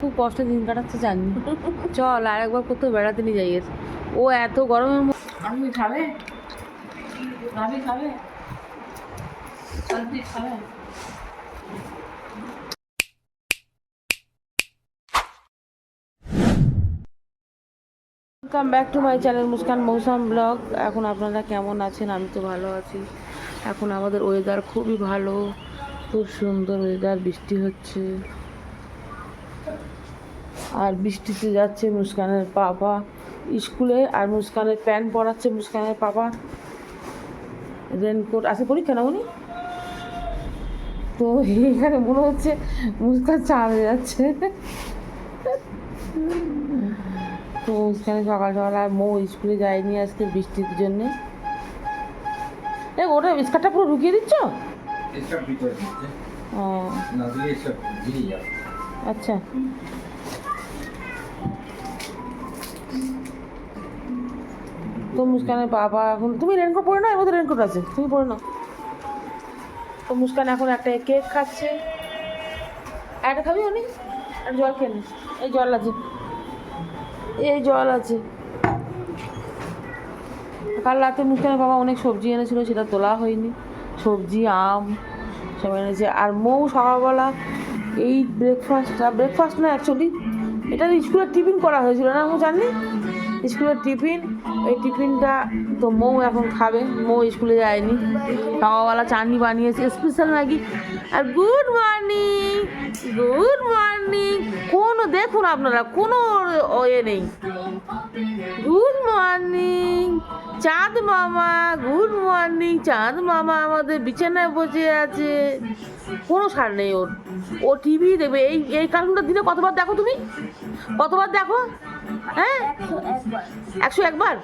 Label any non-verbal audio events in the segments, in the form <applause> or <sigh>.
খুব কষ্টে দিন কাটাচ্ছে জানি। চল আর একবার কোথাও বেড়াতে নিয়ে যাই ও এত গরমের মধ্যে খাবে? খাবে? খাবে? Welcome back to my channel Muskan Mousam vlog এখন আপনারা কেমন আছেন? আমি তো ভালো আছি। এখন আমাদের ওয়েদার খুবই ভালো। খুব সুন্দর ওয়েদার বৃষ্টি হচ্ছে। আর বৃষ্টিতে যাচ্ছে মুস্কানের পাপা স্কুলে আর মুস্কানের প্যান্ট পরাচ্ছে মুস্কানের পাপা। রেনকোট আছে পরীক্ষা না? উনি তো এখানে মনে হচ্ছে মুস্কান চাঁদে যাচ্ছে। তো মুস্কানে সকাল সকাল আর মৌ স্কুলে যায়নি আজকে বৃষ্টির জন্যে। এ ওটা স্কার্টটা পুরো ঢুকিয়ে দিচ্ছ? ও। আচ্ছা। তো মুস্কানের বাবা এখন তুমি রেনকোট পরে নাও, এর মধ্যে রেনকোট আছে, তুমি পরে নাও। তো মুস্কান এখন একটা কেক খাচ্ছে। একটা খাবি উনি আর জল খেয়ে এই জল আছে। এই জল আছে। কাল রাতে মুস্কানের বাবা অনেক সবজি এনেছিল, সেটা তোলা হয়নি। সবজি, আম, সব এনেছে। আর মৌ সকালবেলা এই ব্রেকফাস্টটা ব্রেকফাস্ট না অ্যাকচুয়ালি এটা স্কুলের টিফিন করা হয়েছিল না আমি জানি স্কুলের টিফিন এই টিফিনটা তো মৌ এখন খাবে। মৌ স্কুলে যায়নি। সকালবেলা চাটনি বানিয়েছে। Special Maggi. আর গুড মর্নিং গুড মর্নিং কোনো দেখুন আপনারা, কোনো এ নেই। গুড মর্নিং চাঁদ মামা গুড মর্নিং চাঁদ মামা আমাদের বিছানায় বসে আছে। কোনো সার নেই ওর। ও টিভি দেবে এই এই কার্টুনটা দিনে কতবার দেখো তুমি? কতবার দেখো? হ্যাঁ? একশো একবার?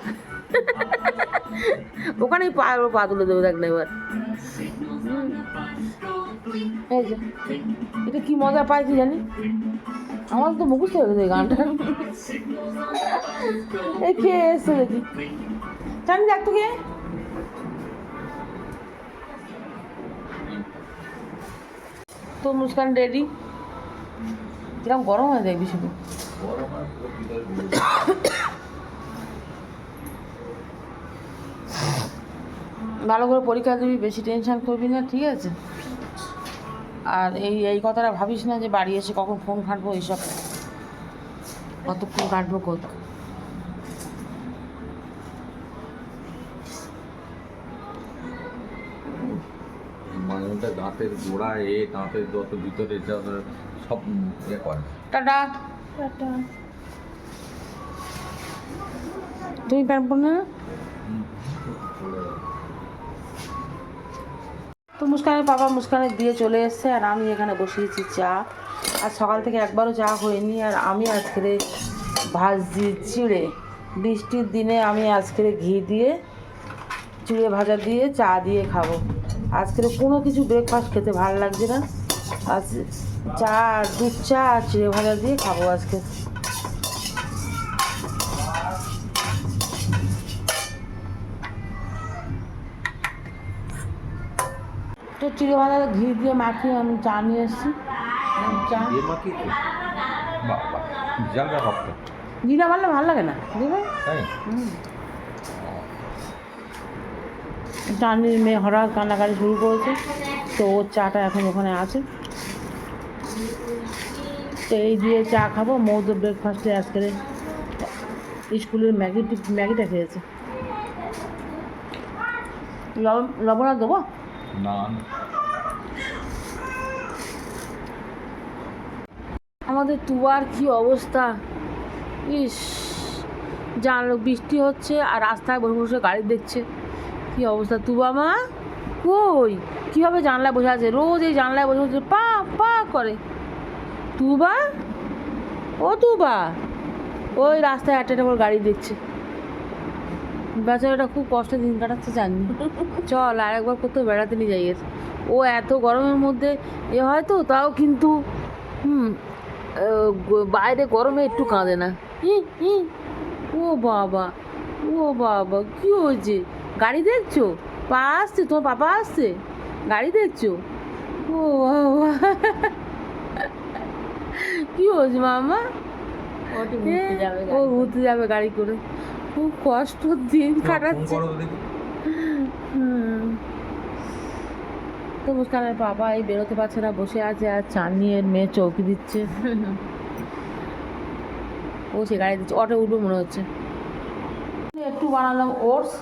ওখানেই পা পা তুলে দেবে দেখ না এবার। এটা কি মজা পায় কি জানি? আমার তো মুখস্থ হয়ে গেছে এই গানটা। এই কে এসছে দেখি। জানি দেখ তো কে তো মুস্কান রেডি। কীরকম গরম হয়ে যায় শুধু ভালো করে পরীক্ষা দিবি বেশি টেনশন করবি না ঠিক আছে? আর এই এই কথাটা ভাবিস না যে বাড়ি এসে কখন ফোন ঘাঁটবো এইসব। কতক্ষণ কাটবো কত দাঁতের গোড়া এ দাঁতের যত ভিতরে যত সব ইয়ে করে। টাটা। তুমি প্যান্ট পর না? তো মুস্কানের বাবা মুস্কানের দিয়ে চলে এসছে আর আমি এখানে বসিয়েছি চা। আর সকাল থেকে একবারও চা হয়নি আর আমি আজকে ভাজি চিড়ে। বৃষ্টির দিনে আমি আজকে ঘি দিয়ে, চিড়ে ভাজা দিয়ে চা দিয়ে খাব। আজকে কোনো কিছু ব্রেকফাস্ট খেতে ভালো লাগছে না। আজ চা দুধ চা আর চিড়ে ভাজা দিয়ে খাব আজকে। তো চিড়ে ভাজা ঘি দিয়ে মাখিয়ে আমি চা নিয়ে এসেছি। চা। ঘিটা মারলে ভালো লাগে না? তাই? চাঁদনির মেয়ে হঠাৎ কান্নাকাটি শুরু করেছে। তো ওর চাটা এখন ওখানে আছে। তো এই দিয়ে চা খাব। মৌদ ব্রেকফাস্টে আজকে স্কুলের ম্যাগি ম্যাগিটা খেয়েছে। লবণ লবণ আর দেবো আমাদের তুয়ার কি অবস্থা? ইস জানলো বৃষ্টি হচ্ছে আর রাস্তায় বসে বসে গাড়ি দেখছে। কি অবস্থা? তুবা মা? কই? কীভাবে জানলায় বসে আছে? রোজ এই জানলায় বসে বসে পা পা করে। তুবা? ও তুবা? ওই রাস্তায় একটা একটা গাড়ি দেখছে। বেচারাটা খুব কষ্টে দিন কাটাচ্ছে, জানি। চল, আর একবার কোথাও বেড়াতে নিয়ে যাই এর। ও এত গরমের মধ্যে, এ হয়তো, তাও কিন্তু, হুম বাইরে গরমে একটু কাঁদে না। ও বাবা ও বাবা, কি হয়েছে? গাড়ি দেখছ? পা আসছে তোমার পাপা আসছে? গাড়ি দেখছ? ও কি হয়েছে মামা? ঘুরতে যাবে ও ঘুরতে যাবে গাড়ি করে। খুব কষ্ট দিন কাটাচ্ছে। তো হুম। তো মুস্কানের বাবা এই বেরোতে পারছে না বসে আছে আর চাঁদনির মেয়ে চৌকি দিচ্ছে। ও সে গাড়ি দিচ্ছে অটো উঠবে মনে হচ্ছে। একটু বানালাম ওটস।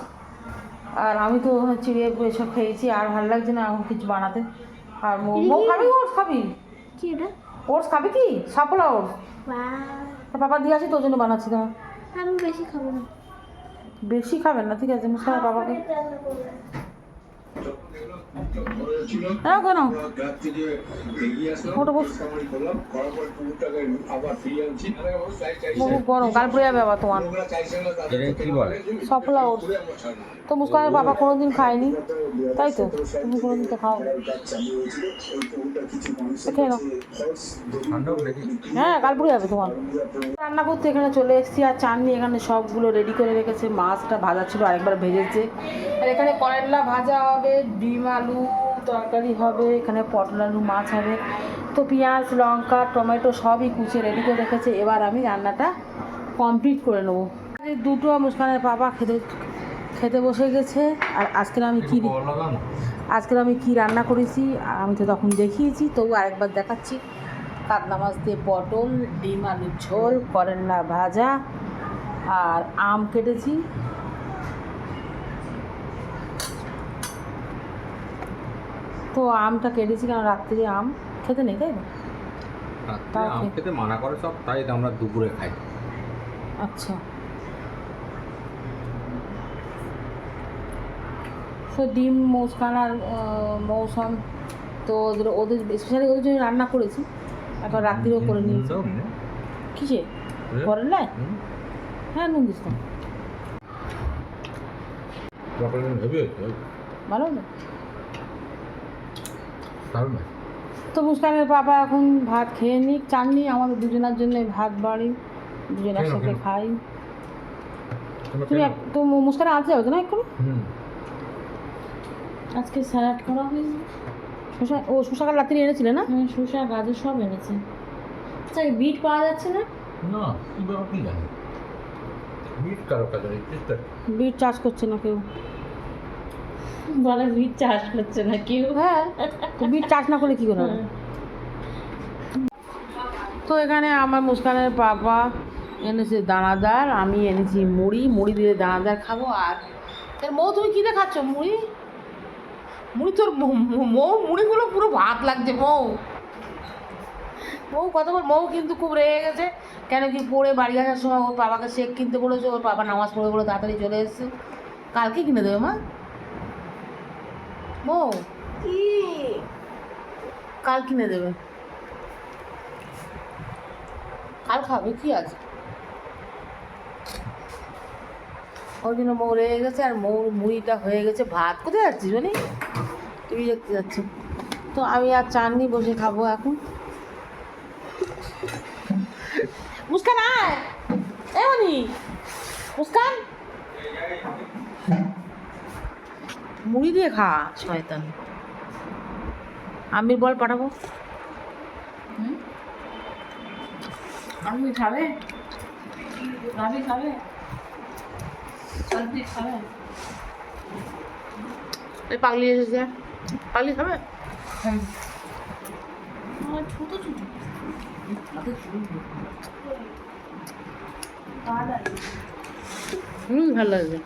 আর আমি তো চিড়িয়া এসব খেয়েছি আর ভালো লাগছে না এখন কিছু বানাতে। আর মৌ মৌ খাবি ওটস খাবি? কি এটা? ওটস খাবি কি? সাপলা ওটস। বাহ। তা বাবা দিয়ে আসি তোর জন্য বানাচ্ছি তোমার আমি বেশি খাব না। বেশি খাবেন না ঠিক আছে মুস্কানের বাবাকে কেন ওটা বস। বহু গরম কাল পড়ে যাবে আবার তোমার। সফলা তো মুস্কানের বাবা কোনোদিন খায়নি তাই তো? তুমি কোনোদিন তো খাও খেয়ে নাও। হ্যাঁ কাল পড়ে যাবে তোমার। রান্না করতে এখানে চলে এসেছি আর চাননি এখানে সবগুলো রেডি করে রেখেছে। মাছটা ভাজা ছিল আরেকবার ভেজেছে। আর এখানে করলা ভাজা হবে। ডিম আলু তরকারি হবে এখানে পটল আলু মাছ হবে। তো পেঁয়াজ লঙ্কা টমেটো সবই কুচে রেডি করে রেখেছে। এবার আমি রান্নাটা কমপ্লিট করে নেব। দুটো মুস্কানের বাবা খেতে খেতে বসে গেছে। আর আজকে আমি কী আজকে আমি কি রান্না করেছি আমি তো তখন দেখিয়েছি। তবু আরেকবার দেখাচ্ছি। কাতলা মাছ দিয়ে পটল ডিম আলুর ঝোল করলা ভাজা আর আম কেটেছি। তো আমটা কেটেছি কারণ রাত্রে আম খেতে নেই তাই না? রাত্রে আম খেতে মানা করে সব তাই আমরা দুপুরে খাই। আচ্ছা। তো ডিম মুসকান আর মৌসম তো ওদের ওদের স্পেশালি ওদের জন্য রান্না করেছি। এখন রাত্রিও করে নিয়েছি। কিসে? করেন না হ্যাঁ নুন দিস ভালো। না হয়েছে। তো মুস্কানের বাবা এখন ভাত খেয়ে নিক চাননি আমাদের দুজনের জন্য ভাত বাড়ি দুজন খেয়ে নাও, একসাথে খাই। তুমি এক- তো মুস্কানে আনতে যাবে তো না এক্ষুনি? আজকে স্যালাড করা হয়েছে। শশা ও শশাকাল রাত্রি এনেছিলে না? হ্যাঁ শসা গাজর সব এনেছে। আচ্ছা এই বিট পাওয়া যাচ্ছে না? না কি ব্যাপার কি জানি? বিট কারও কাছে বিট চাষ করছে না কেউ। বলে চাষ করছে না কেউ। হ্যাঁ তো চাষ না করলে কী করে হ্যাঁ। তো এখানে আমার মুস্কানের বাবা এনেছে দানাদার আমি এনেছি মুড়ি মুড়ি দিয়ে দানাদার খাব আর এর মৌ তুমি কী খাচ্ছ মুড়ি? মুড়ি তোর মৌ- মুড়িগুলো পুরো ভাত লাগছে মৌ। মৌ কত বল মৌ কিন্তু খুব রেগে গেছে কেন কি পড়ে বাড়ি আসার সময় ওর বাবাকে শেক কিনতে বলেছে ওর বাবা নামাজ পড়ে বলে তাড়াতাড়ি চলে এসেছে। কালকে কিনে দেবে মা? মৌ কাল কিনে দেবে। কাল খাবে কি আছে? ওই জন্য মৌ রেগে গেছে আর মৌ মুড়িটা হয়ে গেছে। ভাত কোথায় যাচ্ছিস মানে? টিভি দেখতে যাচ্ছে। তো আমি আর চাননি বসে খাব এখন। মুস্কান আয়। এমনি মুস্কান? মুড়ি দিয়ে খা শয়তান। আমির বল পাঠাবো। আমি খাবে? খাবে? এই পাগলি এসেছে। পাগলি খাবে? ছোট ছোট। হুম ভালো লাগছে।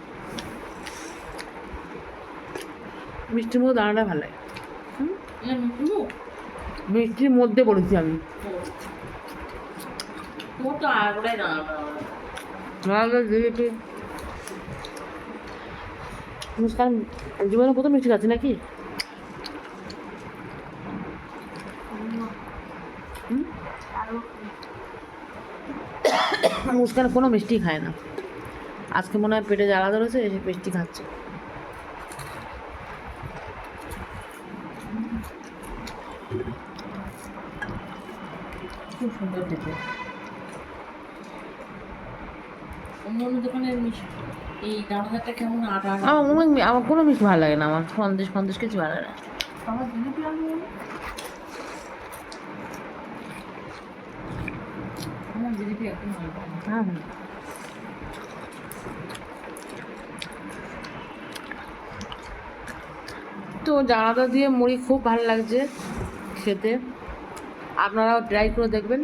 মিষ্টির মধ্যে দানাটা ভালো লাগে। মিষ্টির মধ্যে? পড়েছি আমি। মুস্কান জীবনে প্রথম মিষ্টি খাচ্ছি নাকি? মুস্কান কোনো মিষ্টি খায় না। আজকে মনে হয় পেটে জ্বালা ধরেছে এসে মিষ্টি খাচ্ছে। খুব সুন্দর খেতে অন্য অন্য দোকানের মিষ্টি এই দানাদারটা কেমন আটা আটা আমার মনে আমার কোনো মিষ্টি ভালো লাগে না আমার সন্দেশ ফন্দেশ কিছু ভালো লাগে না। আমার জিলিপি আলু আমার জিলিপি একদম ভালো হ্যাঁ হ্যাঁ। তো জানালা দিয়ে মুড়ি খুব ভালো লাগছে খেতে। আপনারাও ট্রাই করে দেখবেন।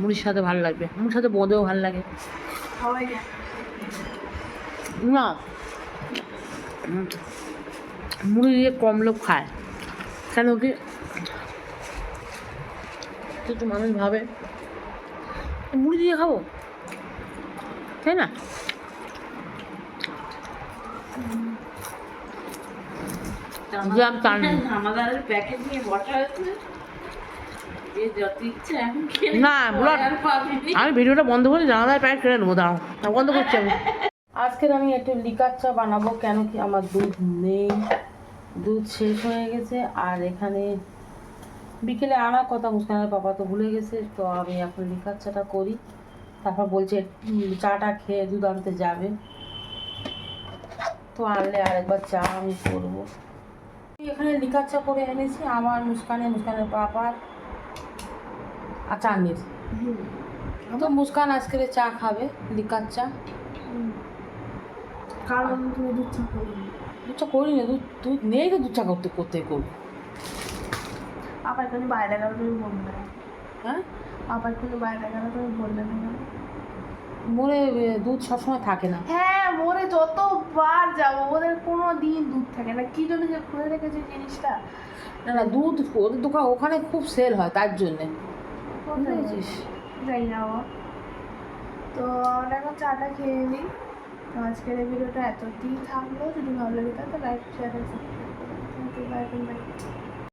মুড়ির সাথে ভালো লাগবে। মুড়ির সাথে বোঁদেও ভালো লাগে। না। মুড়ি দিয়ে কম লোক খায়, কেন কি? কিছু মানুষ ভাবে। মুড়ি দিয়ে খাব? তাই না? প্যাকেট <laughs> নিয়ে বসা হয়েছে। না, আমি ভিডিওটা বন্ধ করে জানালায় প্যাক করে নেব দাঁড়াও। না, বন্ধ করছি আমি। <laughs> আজকের আমি একটু লিকার চা বানাবো কেন কি আমার দুধ নেই। দুধ শেষ হয়ে গেছে আর এখানে বিকেলে আনার কথা মুস্কানের বাবা তো ভুলে গেছে তো আমি এখন লিকার চাটা করি। তারপর বলছে চাটা খেয়ে দুধ আনতে যাবে। তো আনলে আরেকবার চা আমি করব। এখানে লিকার চা করে এনেছি আমার মুস্কানে মুস্কানের বাবার আর চাঁদের তো মুস্কান আজকে চা খাবে লিকার চা। কারণ তুমি দুধ চা করবে দুধ চা করি না দুধ দুধ নেই তো দুধ চা করতে করতে করব। আবার এখানে বাইরে গেলে তুমি বলবে হ্যাঁ? আবার এখানে বাইরে গেলে তুমি বলবে না মোরে দুধ সবসময় থাকে না। হ্যাঁ মোরে যতবার যাব ওদের কোনো দিন দুধ থাকে না। কি জন্য যে খুলে রেখেছে জিনিসটা? না না দুধ ওদের দোকান ওখানে খুব সেল হয় তার জন্যে। যাই না তো আমরা এখন চাটা খেয়ে নিই। তো আজকের এই ভিডিওটা এতটি থাকল। যদি ভালো লাগে তাহলে like share you bye bye